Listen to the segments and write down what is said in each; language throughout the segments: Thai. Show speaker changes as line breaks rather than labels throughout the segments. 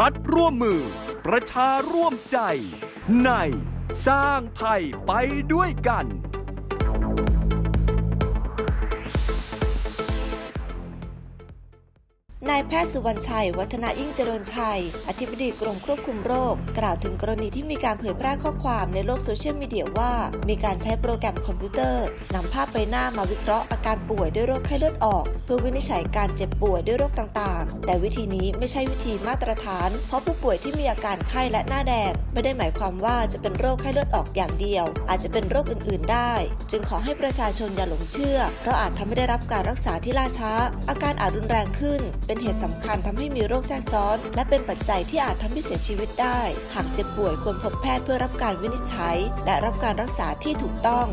รัฐร่วมมือ ประชาร่วมใจ ในสร้างไทยไปด้วยกัน
นายแพทย์สุวรรณชัย วัฒนายิ่งเจริญชัย อธิบดีกรมควบคุมโรค กล่าวถึงกรณีที่มีการเผยแพร่ข้อความในโลกโซเชียลมีเดียว่า มีการใช้โปรแกรมคอมพิวเตอร์นำภาพใบหน้ามาวิเคราะห์อาการป่วยด้วยโรคไข้เลือดออก เพื่อวินิจฉัยการเจ็บป่วยด้วยโรคต่างๆ แต่วิธีนี้ไม่ใช่วิธีมาตรฐาน เพราะผู้ป่วยที่มีอาการไข้และหน้าแดง ไม่ได้หมายความว่าจะเป็นโรคไข้เลือดออกอย่างเดียว อาจจะเป็นโรคอื่นๆ ได้ จึงขอให้ประชาชนอย่าหลงเชื่อ เพราะอาจทำให้ได้รับการรักษาที่ล่าช้า อาการอาจรุนแรงขึ้นเป็นเหตุสำคัญทำให้มีโรคแทรกซ้อน และเป็นปัจจัยที่อาจทำให้เสียชีวิตได้ หากเจ็บป่วยควรพบแพทย์เพื่อรับการวินิจฉัย และรับการรักษาที่ถูกต้อง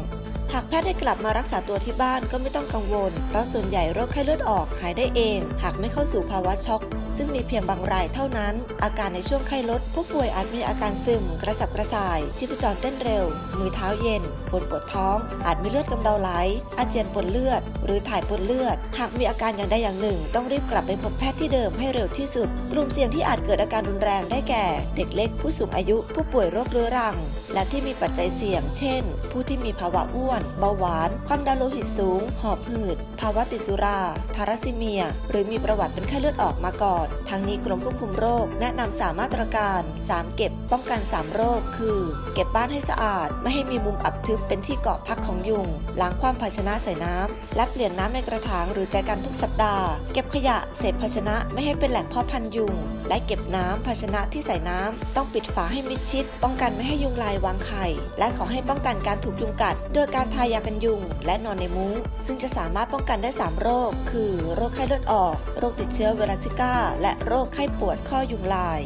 หากแพทย์ให้กลับมารักษาตัวที่บ้านก็ไม่ต้องกังวล เพราะส่วนใหญ่โรคไข้เลือดออกหายได้เอง หากไม่เข้าสู่ภาวะช็อก ซึ่งมีเพียงบางรายเท่านั้น อาการในช่วงไข้ลด ผู้ป่วยอาจมีอาการซึม กระสับกระส่าย ชีพจรเต้นเร็ว มือเท้าเย็น ปวดปวดท้อง อาจมีเลือดกำเดาไหล อาเจียนปนเลือดหรือถ่ายปนเลือด หากมีอาการอย่างใดอย่างหนึ่ง ต้องรีบกลับไปพบแพทย์ที่เดิมให้เร็วที่สุด กลุ่มเสี่ยงที่อาจเกิดอาการรุนแรงได้แก่ เด็กเล็กผู้สูงอายุ ผู้ป่วยโรคเรื้อรัง และที่มีปัจจัยเสี่ยง เช่น ผู้ที่มีภาวะอ้วน เบาหวาน ความดันโลหิตสูง หอบหืด ภาวะติดสุรา ทารัสซีเมีย หรือมีประวัติเป็นไข้เลือดออกมาก่อน ทั้งนี้กรมควบคุมโรค แนะนำสามมาตรการ 3 เก็บ ป้องกัน 3 โรค คือ เก็บบ้านให้สะอาด ไม่ให้มีมุมอับทึบเป็นที่เกาะพักของยุง ล้างความภาชนะใส่น้ำและเปลี่ยนน้ำในกระถางหรือแจกันทุกสัปดาห์ เก็บขยะเศษภาชนะไม่ให้เป็นแหล่งเพาะพันธุ์ยุง และเก็บน้ำภาชนะที่ใส่น้ำต้องปิดฝาให้มิดชิด ป้องกันไม่ให้ยุงลายวางไข่ และขอให้ป้องกันการถูกยุงกัด โดยการทายากันยุง และนอนในมุ้ง ซึ่งจะสามารถป้องกันได้ 3 โรค คือ โรคไข้เลือดออก โรคติดเชื้อไวรัสซิก้า และโรคไข้ปวดข้อยุงลาย